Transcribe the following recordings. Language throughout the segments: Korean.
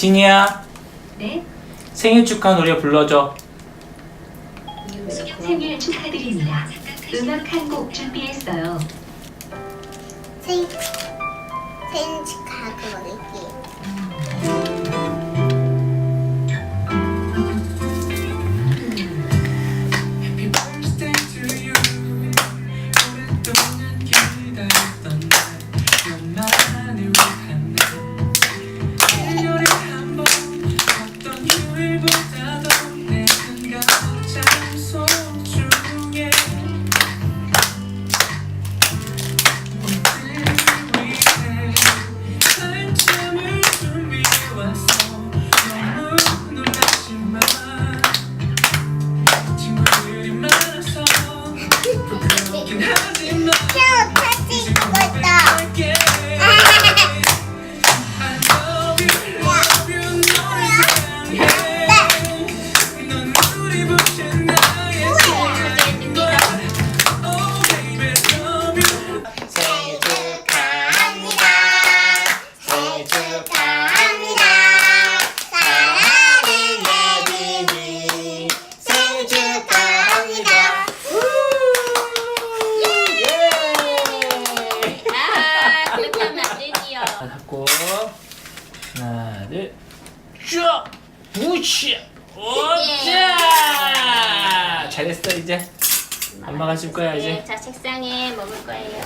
진이야 네, 생일 축하 노래 불러줘. 생일 축하드립니다. 음악 한 곡 준비했어요. 생 생일 올게. Happy birthday to you. 오랫동안 기다렸 부끄 하나 둘 쭉! 우치! 오자! 잘했어 이제 엄마가 줄 거야 이제 네, 자, 책상에 먹을 거예요.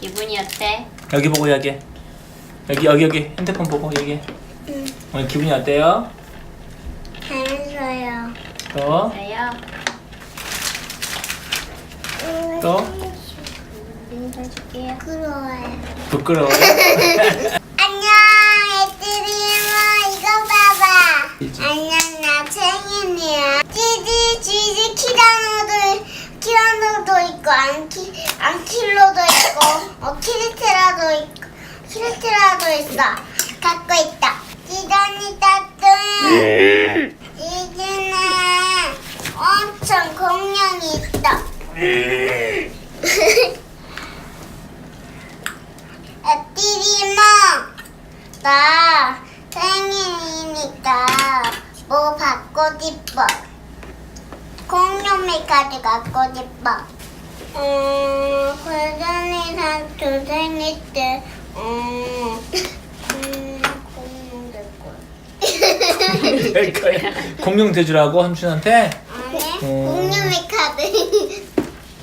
기분이 어때? 여기 보고 여기 여기 여기 여기 핸드폰 보고 여기 오늘 기분이 어때요? 재밌어요. 또? 그래요? 또? 네, 해줄게요. 부끄러워요. 부끄러워요? 안녕, 얘들아. 이거 봐봐. 안녕, 나 생일이야. 찌지, 찌지, 키라노도, 키라노도 있고, 안키, 안킬로도 있고, 어, 키리테라도 있고, 키리테라도 있어. 갖고 있다. 찌단이 따뜻. 찌지는 엄청 공룡이 있다. 애띠리모 나 생일이니까 뭐 받고 싶어? 공룡 메카드 갖고 싶어. 음 고전이랑 두 생일 때 음, 음 공룡 될 거야. 공룡 돼주라고 삼촌한테? 아니 음. 공룡 메카드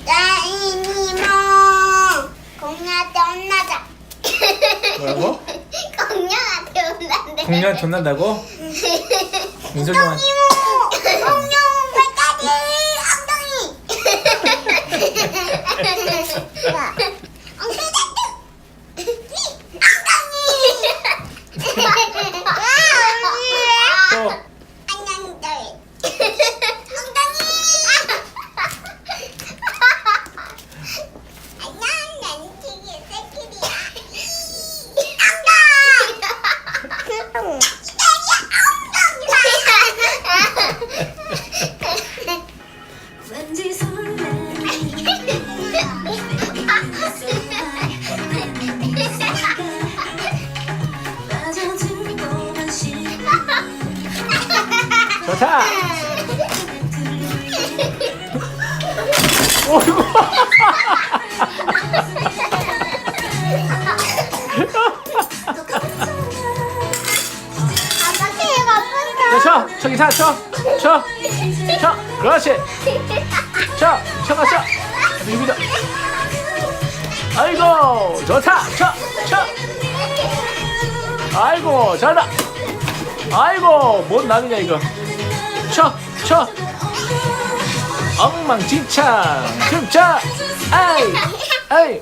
나이니모. 공룡한테 혼나자. 뭐라고? 공룡한테 혼난대. 공룡한테 혼난다고? 윤설정한 엉덩이 공룡 백까지. 엉덩이 쳐 저기 타 쳐! 쳐! 쳐! 그렇지! 쳐! 쳐가 쳐! 준비다 아이고 좋다! 쳐! 쳐! 아이고 잘한다 아이고 뭔 낙이냐 이거 쳐! 쳐! 엉망진창. 춤춰. 아이 아이.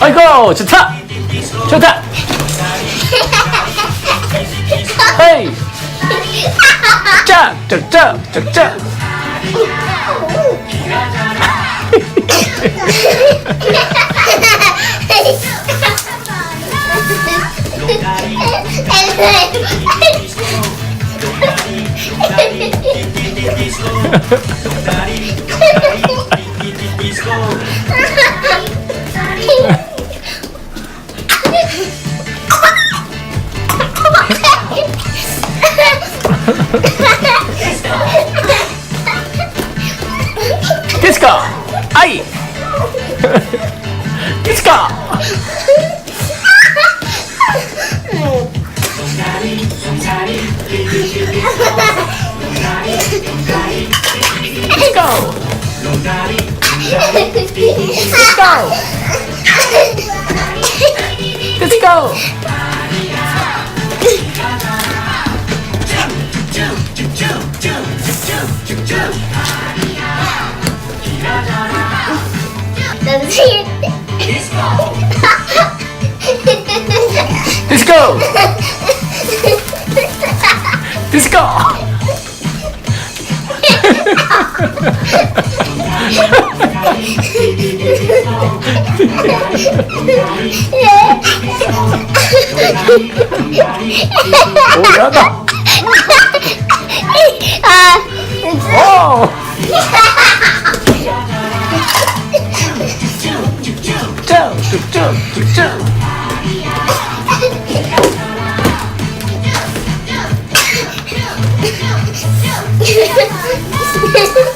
아이고 좋다. 좋다. 헤이. 짝짝짝짝짝 Disco! Ay! 디스코 디스코 디스코 오 잘한다 아, 오 쭉쭉쭉쭉쭉